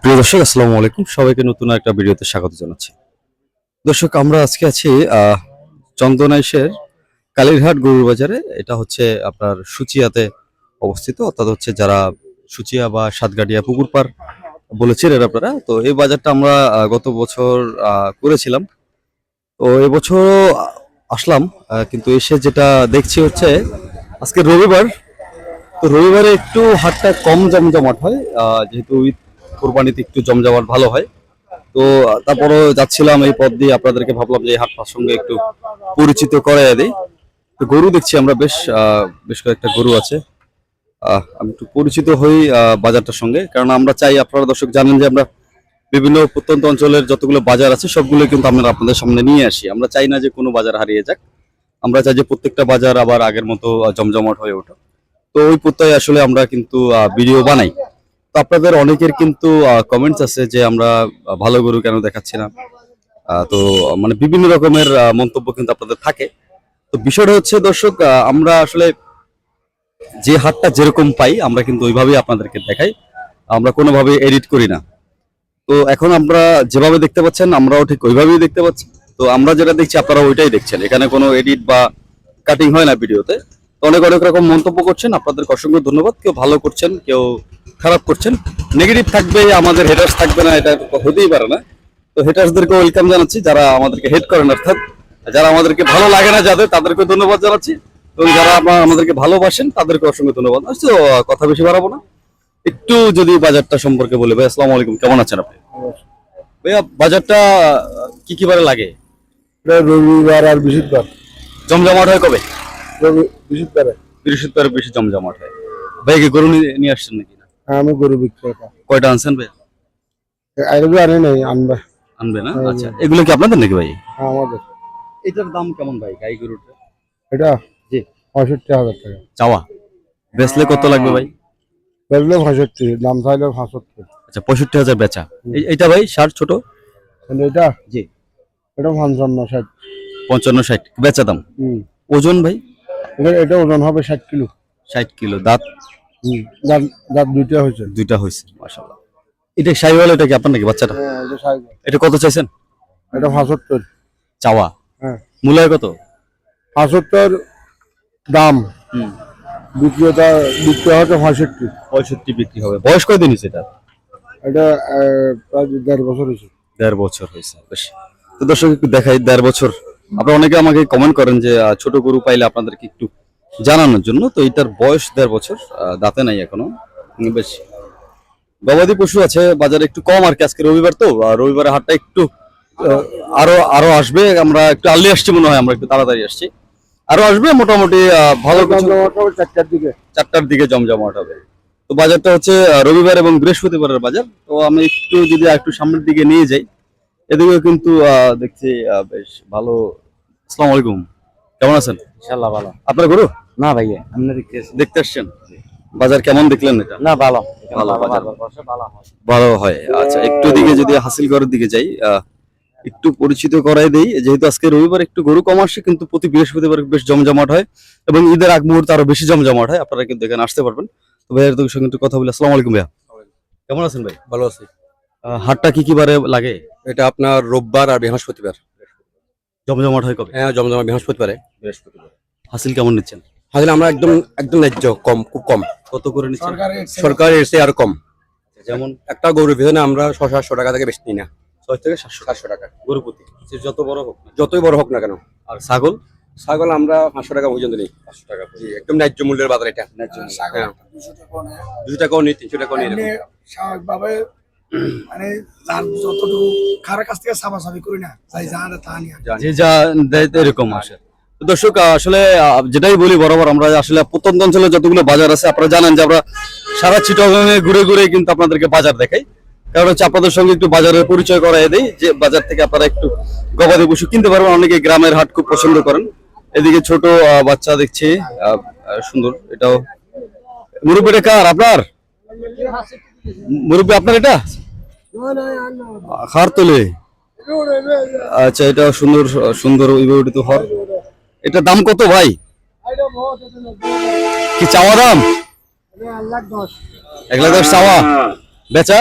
প্রিয় দর্শক, আসসালামু আলাইকুম। সবাইকে নতুন একটা ভিডিওতে স্বাগত জানাচ্ছি। দর্শক, আমরা আজকে আছি চন্দনাইশের কালীরহাট গরুর বাজারে এটা হচ্ছে আপনার সুচিয়াতে অবস্থিত, অর্থাৎ হচ্ছে যারা সুচিয়া বা সাতগাড়িয়া পুকুর পার বলেছিলেন আপনারা। তো এই বাজারটা আমরা গত বছর করেছিলাম। তো এবছরও আসলাম কিন্তু এসে যেটা দেখছি হচ্ছে, আজকে রবিবার। তো রবিবারে একটু হাটটা কম জমজমাট হয় যেহেতু ঈদ কোরবানিতে একটু জমজমাট ভালো হয়। তো আহ, তারপরও যাচ্ছিলাম এই পথ দিয়ে আপনাদেরকে ভাবলাম যে এই হাটটার সঙ্গে একটু পরিচিত করাই দিই। তো গরু দেখছি আমরা বেশ বেশ কয়েকটা গরু আছে। আমি একটু পরিচিত হই বাজারটার সঙ্গে। কারণ আমরা চাই আপনারা দর্শক জানেন যে আমরা বিভিন্ন প্রত্যন্ত অঞ্চলের যতগুলো বাজার আছে সবগুলো কিন্তু আমরা আপনাদের সামনে নিয়ে আসি। আমরা চাই না যে কোনো বাজার হারিয়ে যাক। আমরা চাই যে প্রত্যেকটা বাজার আবার আগের মতো জমজমাট হয়ে ওঠে তো ওই প্রত্যয়ে আসলে আমরা কিন্তু ভিডিও বানাই। আপনাদের অনেকের কিন্তু কমেন্টস আছে যে আমরা ভালো গরু কেন দেখাচ্ছি না। তো মানে বিভিন্ন রকমের মন্তব্য কিন্তু আপনাদের থাকে। তো বিষয়টা হচ্ছে দর্শক আমরা আসলে যে হাটটা যেরকম পাই, আমরা কিন্তু ওইভাবেই আপনাদেরকে দেখাই। আমরা কোনোভাবে এডিট করি না। তো এখন আমরা যেভাবে দেখতে পাচ্ছেন, আমরাও ঠিক ওইভাবেই দেখতে পাচ্ছি। তো আমরা যেটা দেখছি, আপনারা ওইটাই দেখছেন। এখানে কোনো এডিট বা কাটিং হয় না ভিডিওতে। অনেক অনেক রকম মন্তব্য করছেন। আপনাদের অসংখ্য ধন্যবাদ। কেউ ভালো করছেন কেউ খারাপ করছেন। নেগেটিভ থাকবে আমাদের হেটার্স থাকবে না এটা হতেই পারে না। তো হেটার্সদেরকে ওয়েলকাম জানাচ্ছি যারা আমাদেরকে হেড করেন অর্থাৎ যারা আমাদেরকে ভালো লাগে না যাদের তাদেরকে ধন্যবাদ জানাচ্ছি। এবং যারা আমাদেরকে ভালোবাসেন তাদেরকে অসংখ্য ধন্যবাদ। আচ্ছা, কথা বেশি বাড়াবো না। একটু যদি বাজারটা সম্পর্কে বলে ভাই আসসালামু আলাইকুম কেমন আছেন আপনি? ভাইয়া বাজারটা কি কি বারে লাগে? রবিবার আর বৃহস্পতিবার। জমজমাট হয় কবে? বৃহস্পতিবারে বেশি জমজমাট হয়। ভাই কি গরু নিয়ে আসছেন নাকি না? হ্যাঁ আমি গরু বিক্রেতা কয়টা আনছেন ভাই? আইরবি আনে নাই আনবে। আনবে না? আচ্ছা এগুলো কি আপনাদের নাকি ভাই? হ্যাঁ আমাদের। এটার দাম কেমন ভাই গাই গরুটা? এটা? জি। পঁয়ষট্টি হাজার টাকা। চাওয়া? বেচলে কত লাগবে ভাই? বেচলে পঁয়ষট্টি দাম চাইলে পঁয়ষট্টি আচ্ছা পঁয়ষট্টি হাজার বেচা। ভাই ষাট ছোট? এটা? জি। এটা পঞ্চান্ন ষাট। পঞ্চান্ন ষাট। বেচা দাম? হুম। ওজন ভাই? এটা এটা ওজন হবে ষাট কিলো। ষাট কিলো। দাঁত? দাঁত দাঁত দুইটা হয়েছে। দুইটা হয়েছে মাসাল্লাহ এটা সাইওয়াল এটা কি আপনার নাকি বাচ্চাটা? হ্যাঁ এটা কত চাইছেন? এটা পঁচাত্তর। চাওয়া? হ্যাঁ। মূল্য কত? পঁচাত্তর দাম। হুম। বিক্রিয়তা বিক্রি হচ্ছে পঁয়ষট্টি। পঁয়ষট্টি বিক্রি হবে। বয়স কয়দিন হয়েছে এটা? এটা প্রায় দেড় বছর হয়েছে। দেড় বছর হয়েছে বেশ। তো দর্শক একটু দেখাই দেড় বছর আপনারা অনেকে আমাকে কমেন্ট করেন যে ছোট গরু পাইলে আপনাদেরকে একটু জানানোর জন্য। তো এটার বয়স দেড় বছর দাঁতে নাই এখনও। বেশ। গবাদি পশু আছে বাজারে একটু কম আর কি। আজকে রবিবার তো রবিবারের হাটটা একটু আরও আরও আসবে। আমরা একটু আর্লি আসছি মনে হয় আমরা একটু তাড়াতাড়ি আসছি। আরও আসবে মোটামুটি ভালো চারটার দিকে। চারটার দিকে জমজমাট হবে। তো বাজারটা হচ্ছে রবিবার এবং বৃহস্পতিবারের বাজার। তো আমি একটু যদি একটু সামনের দিকে নিয়ে যাই এদিকেও কিন্তু দেখছি বেশ ভালো। আসসালামু আলাইকুম। কেমন আছেন? ইনশাল্লাহ ভালো। আপনার গরু? না ভাইয়া আপনি দেখতে আসছেন? বাজার কেমন দেখলেন এটা? না ভালো। ভালো বাজার। ভালো হয়। আচ্ছা একটু দিকে যদি হাসিলগড়ের দিকে যাই একটু পরিচিত করাই দেই যেহেতু আজকে রবিবার একটু গরু কম আসে কিন্তু প্রতি বৃহস্পতিবার বেশ জমজমাট হয় এবং ঈদের আগ মুহূর্তে আরও বেশি জমজমাট হয় আপনারা কিন্তু এখানে আসতে পারবেন। তো ভাইয়ের তোর সঙ্গে একটু কথা বলি। আসসালামু আলাইকুম ভাইয়া। কেমন আছেন ভাই? ভালো আছি। হাটটা কি কি বারে লাগে? এটা আপনার রোববার আর বৃহস্পতিবার। জমজমাট হয় কবে? হ্যাঁ জমজমা বৃহস্পতিবারে। বৃহস্পতিবার। হাসিল কেমন নিচ্ছেন? হাসিল আমরা একদম একদম ন্যায্য কম খুব কম। কত করে নিচ্ছেন? সরকার এসে আর কম। যেমন? একটা গরুর পিছনে আমরা ছশো সাতশো টাকা থেকে বেশি নিই না। ছয় থেকে সাতশো সাতশো টাকা। গরু প্রতি? সে যত বড় হোক যতই বড় হোক না কেন। আর ছাগল? ছাগল আমরা পাঁচশো টাকা পর্যন্ত নিই। পাঁচশো টাকা জি, একদম ন্যায্য মূল্যের বাজার এটা। হ্যাঁ। দুশো টাকাও নিই তিনশো টাকাও নিই। স্বাভাবিকভাবে মানে যার যতটুকু কাছ থেকে সাবাসাবি করি না যাই যা তা নিয়ে যে দেয় এরকম আসে। দর্শক আসলে যেটাই বলি বরাবর, আমরা আসলে প্রত্যন্ত অঞ্চলে যতগুলো বাজার আছে, আপনারা জানেন যে আমরা সারা চিটাগাঙে ঘুরে ঘুরে কিন্তু আপনাদেরকে বাজার দেখাই। কারণ হচ্ছে আপনাদের সঙ্গে একটু বাজারের পরিচয় করাই দেই, যে বাজার থেকে আপনারা একটু গবাদি পশু কিনতে পারবেন। অনেকে গ্রামের হাট খুব পছন্দ করেন। এদিকে ছোট বাচ্চা দেখছি সুন্দর, এটাও। মুরব্বী কার আপনার? মুরব্বী আপনার এটা? খার তোলে আচ্ছা এটা সুন্দর সুন্দর বিবর্তিত হর। এটা দাম কত ভাই? কি চাওয়া দাম? এক লাখ দশ। চাওয়া? বেচা?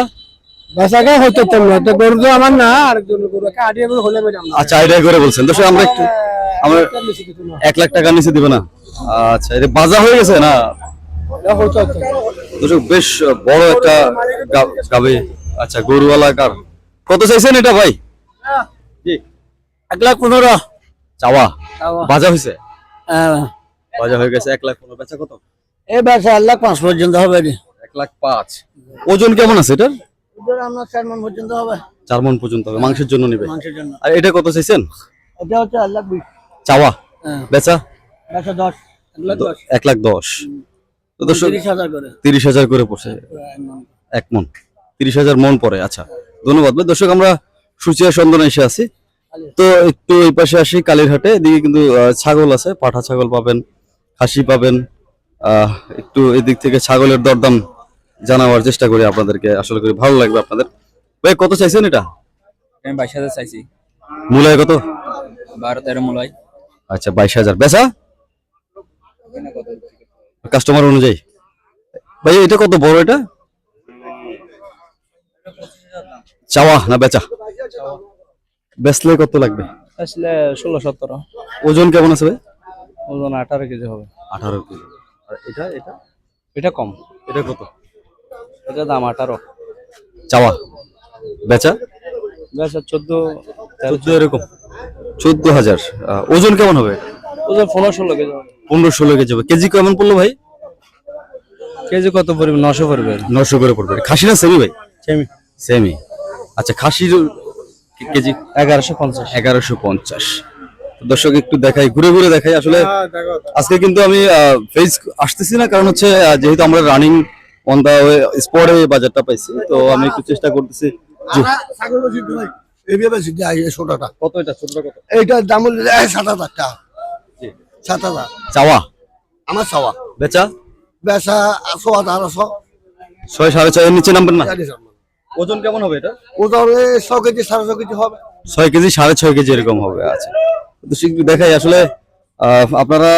বেচাকে হয়তো তেমন তো গরু তো আমার না হলে আচ্ছা আইডিয়া করে বলছেন। আমরা একটু আমরা এক লাখ টাকা নিচে দিবে না। আচ্ছা এটা বাজা হয়ে গেছে না? দর্শক বেশ বড় একটা গাবে আচ্ছা গরুওয়ালা কার কত চাইছেন এটা ভাই? এক লাখ পনেরো। চাওয়া? বাজা হয়েছে বাজা হয়ে গেছে এক লাখ পনেরো। বেচা কত? এই ব্যবসা এক লাখ পাঁচ পর্যন্ত হবে এক লাখ পাঁচ। ওজন কেমন আছে এটার? চার মন পর্যন্ত হবে। চার মন পর্যন্ত হবে মাংসের জন্য নেবে। মাংসের জন্য। আর এটা কত চাইছেন? এটা হচ্ছে এক লাখ বিশ। চাওয়া? হ্যাঁ। বেচা? দশ। এক লাখ দশ। তো দর্শক তিরিশ হাজার করে। পড়ছে এক মন। তিরিশ হাজার মন পড়ে আচ্ছা। ধন্যবাদ ভাই। দর্শক আমরা সুচিয়া সন্দন এসে আছি। তো একটু এই পাশে আসি কালীরহাটে। এদিকে কিন্তু ছাগল আছে পাঠা ছাগল পাবেন খাসি পাবেন। আহ, একটু এদিক থেকে ছাগলের দরদাম জানাবার চেষ্টা করি আপনাদেরকে। আসলে করে ভালো লাগবে আপনাদের। ভাই কত চাইছেন এটা? আমি বাইশ হাজার চাইছি। মূলায় কত? বারো তেরো মূলায়। আচ্ছা বাইশ হাজার। বেচা? কাস্টমার অনুযায়ী। ভাই এটা কত বড় এটা? চাওয়া না বেচা? বেচলে কত লাগবে? আসলে ষোলো সতেরো। ওজন কেমন আছে ভাই? ওজন আঠারো কেজি হবে। আঠারো কেজি। আর এটা এটা? এটা কম। এটা কত? এটা দাম আঠারো। চাওয়া? বেচা? বেচা চোদ্দ চোদ্দ এরকম। চোদ্দ হাজার। ওজন কেমন হবে? ওজন পনেরো ষোলো কেজি হবে। পনেরো ষোলো কেজি হবে। কেজি কেমন পড়ল ভাই? কেজি কত পড়বে? নশো পড়বে। নশো করে পড়বে। খাসি না সেমি ভাই? সেমি। সেমি। আচ্ছা খাসির কেজি? এগারোশো পঞ্চাশ। এগারোশো পঞ্চাশ। দর্শক একটু দেখাই ঘুরে ঘুরে দেখাই। আসলে আজকে কিন্তু আমি ফেস আসতেছি না কারণ হচ্ছে যেহেতু আমরা রানিং অন দা স্পটে বাজারটা পাইছি তো আমি একটু চেষ্টা করতেছি কত এটা? ছোটটা কত? এইটার দাম হলো সাত হাজার টাকা। সাত হাজার। চাওয়া? আমার চাওয়া। বেচা? বেচা আটশো। আঠারোশো ছয় সাড়ে ছয়ের নিচে নাম্বার না? ওজন কেমন হবে এটা? ওদের ছ কেজি সাড়ে ছ কেজি হবে। ছয় কেজি সাড়ে ছয় কেজি এরকম হবে আচ্ছা। তো দেখাই আসলে আহ, আপনারা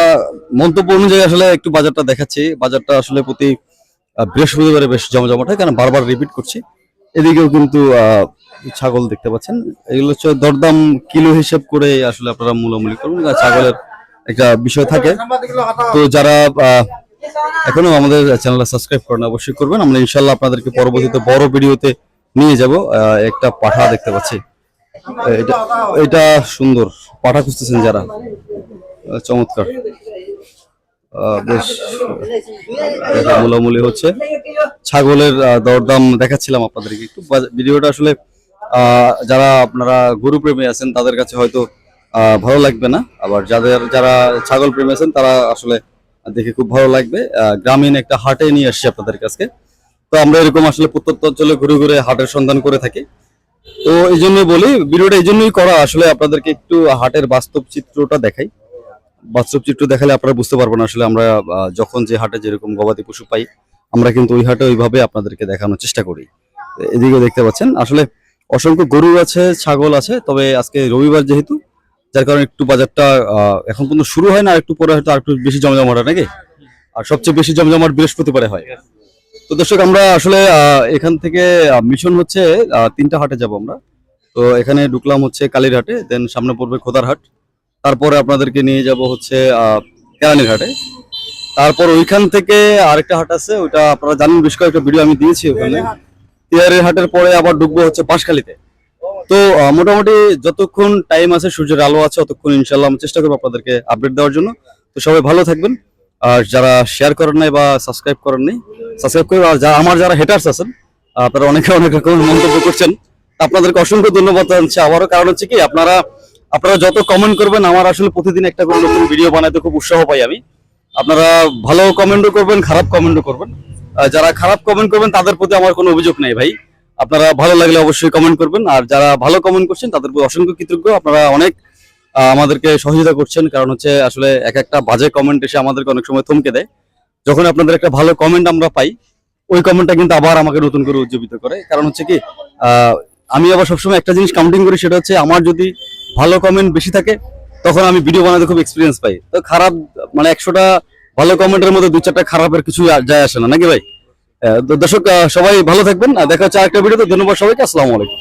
মন্তব্য অনুযায়ী আসলে একটু বাজারটা দেখাচ্ছি। বাজারটা আসলে প্রতি বৃহস্পতিবারে বেশ জমজমাট হয় কারণ বারবার রিপিট করছি। এদিকেও কিন্তু আহ, ছাগল দেখতে পাচ্ছেন। এগুলো হচ্ছে দরদাম কিলো হিসেব করে আসলে আপনারা মূলামূলি করবেন আর ছাগলের একটা বিষয় থাকে। তো যারা এখনও আমাদের চ্যানেলটা সাবস্ক্রাইব করেন অবশ্যই করবেন। আমরা ইনশাল্লাহ আপনাদেরকে পরবর্তীতে বড় ভিডিওতে নিয়ে যাব। একটা পাঠা দেখতে পাচ্ছি। এটা এটা সুন্দর। পাঠা খুঁজতেছেন যারা? চমৎকার। বেশ। হচ্ছে। ছাগলের দরদাম দেখাচ্ছিলাম আপনাদেরকে। একটু ভিডিওটা আসলে যারা আপনারা গরু প্রেমী আছেন, তাদের কাছে হয়তো ভালো লাগবে না। আবার যাদের, যারা ছাগল প্রেমী আছেন, তারা আসলে দেখে খুব ভালো লাগবে। গ্রামীণ একটা হাটে নিয়ে আসছি আপনাদের কাছে তো আমরা এরকম আসলে প্রত্যন্ত অঞ্চলে ঘুরে ঘুরে হাটের সন্ধান করে থাকি। তো এই জন্যই বলি, ভিডিওটা এই জন্যই করা, আসলে আপনাদেরকে একটু হাটের বাস্তব চিত্রটা দেখাই। বাস্তব চিত্র দেখালে আপনারা বুঝতে পারবেন আসলে আমরা যখন যে হাটে যেরকম গবাদি পশু পাই, আমরা কিন্তু ওই হাটে ওইভাবে আপনাদেরকে দেখানোর চেষ্টা করি। এদিকে দেখতে পাচ্ছেন, আসলে অসংখ্য গরু আছে, ছাগল আছে, তবে আজকে রবিবার যেহেতু যার কারণে একটু বাজারটা এখন পর্যন্ত শুরু হয় না আর একটু পরে হয়তো আর একটু বেশি জমজমাট হয় নাকি? আর সবচেয়ে বেশি জমজমাট বৃহস্পতিবারে হয়। তো দর্শক আমরা আসলে এখান থেকে মিশন হচ্ছে তিনটা হাটে যাব আমরা। তো এখানে ঢুকলাম হচ্ছে কালীর হাটে দেন সামনে পড়বে খোদার হাট তারপরে আপনাদেরকে নিয়ে যাব হচ্ছে কেরানির হাটে। তারপর ওইখান থেকে আরেকটা হাট আছে ওইটা আপনারা জানেন বেশ কয়েকটা ভিডিও আমি দিয়েছি ওখানে। তিয়ারের হাটের পরে আবার ঢুকবো হচ্ছে পাঁশখালীতে তো মোটামুটি যতক্ষণ টাইম আছে, সূর্যের আলো আছে ততক্ষণ ইনশাল্লাহ আমি চেষ্টা করব আপনাদেরকে আপডেট দেওয়ার জন্য। তো সবাই ভালো থাকবেন। আর যারা শেয়ার করেন নাই বা সাবস্ক্রাইব করেন নাই সাবস্ক্রাইব করে, আর যা আমার যারা হেটার্স আছেন, আপনারা অনেকে অনেক রকম মন্তব্য করছেন। আপনাদেরকে অসংখ্য ধন্যবাদ জানাচ্ছি। আবারও কারণ হচ্ছে কি, আপনারা আপনারা যত কমেন্ট করবেন, আমার আসলে প্রতিদিন একটা করে নতুন ভিডিও বানাতে খুব উৎসাহ পাই আমি। আপনারা ভালো কমেন্টও করবেন, খারাপ কমেন্টও করবেন। যারা খারাপ কমেন্ট করবেন, তাদের প্রতি আমার কোনো অভিযোগ নেই ভাই। আপনারা ভালো লাগলে অবশ্যই কমেন্ট করবেন। আর যারা ভালো কমেন্ট করছেন, তাদের অসংখ্য কৃতজ্ঞ। আপনারা অনেক আমাদেরকে সহযোগিতা করছেন। কারণ হচ্ছে আসলে এক একটা বাজে কমেন্ট এসে আমাদেরকে অনেক সময় থমকে দেয়। যখন আপনাদের একটা ভালো কমেন্ট আমরা পাই, ওই কমেন্টটা কিন্তু আবার আমাকে নতুন করে উজ্জীবিত করে। কারণ হচ্ছে কি আমি আবার সবসময় একটা জিনিস কাউন্টিং করি, সেটা হচ্ছে আমার যদি ভালো কমেন্ট বেশি থাকে, তখন আমি ভিডিও বানাতে খুব এক্সপিরিয়েন্স পাই। তো খারাপ মানে একশোটা ভালো কমেন্টের মধ্যে দু চারটা খারাপের কিছু যায় আসে না। নাকি ভাই? দর্শক সবাই ভালো থাকবেন। দেখা হচ্ছে আরেকটা ভিডিওতে। ধন্যবাদ সবাইকে। আসসালামু আলাইকুম।